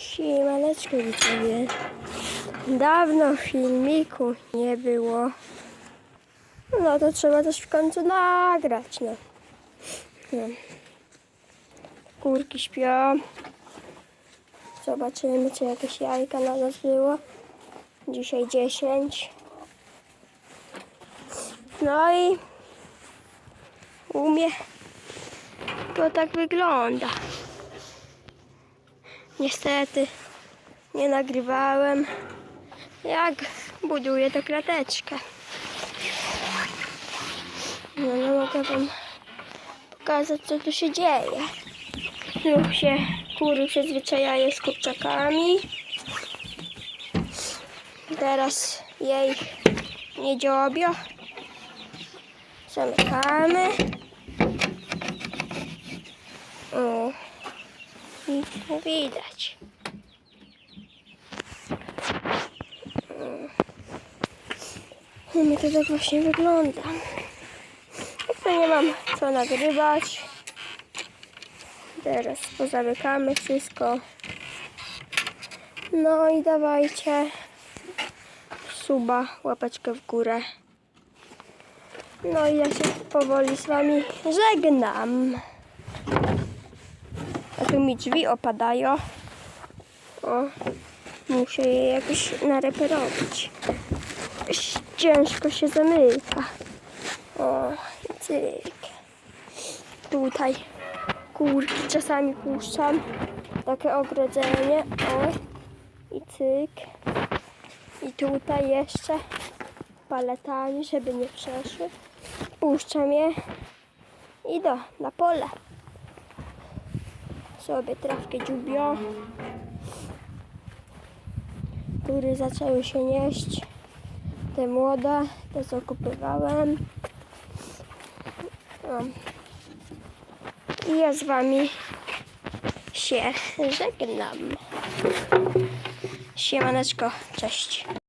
Siemaneczko widzowie. Dawno filmiku nie było. No to trzeba też w końcu nagrać, no. no. Kurki śpią. Zobaczymy, czy jakieś jajka na nas było. Dzisiaj 10. No i u mnie to tak wygląda. Niestety nie nagrywałem, jak buduję tę krateczkę. No, no mogę wam pokazać, co tu się dzieje. Tu się kury przyzwyczajają z kurczakami. Teraz jej nie dziobio. Zamykamy. O. Nic widać. U mnie to tak właśnie wygląda. To nie mam co nagrywać. Teraz pozamykamy wszystko. No i dawajcie suba, łapeczkę w górę. No i ja się powoli z wami żegnam. Tu mi drzwi opadają. O, muszę je jakoś nareperować. Ciężko się zamyka. O, cyk. Tutaj kurki czasami puszczam. Takie ogrodzenie. O, i cyk. I tutaj jeszcze paletami, żeby nie przeszły. Puszczam je i do, na pole sobie trawkę dziubią. Kury zaczęły się nieść. Te młode, te co kupywałem. No. I ja z wami się żegnam. Siemaneczko, cześć.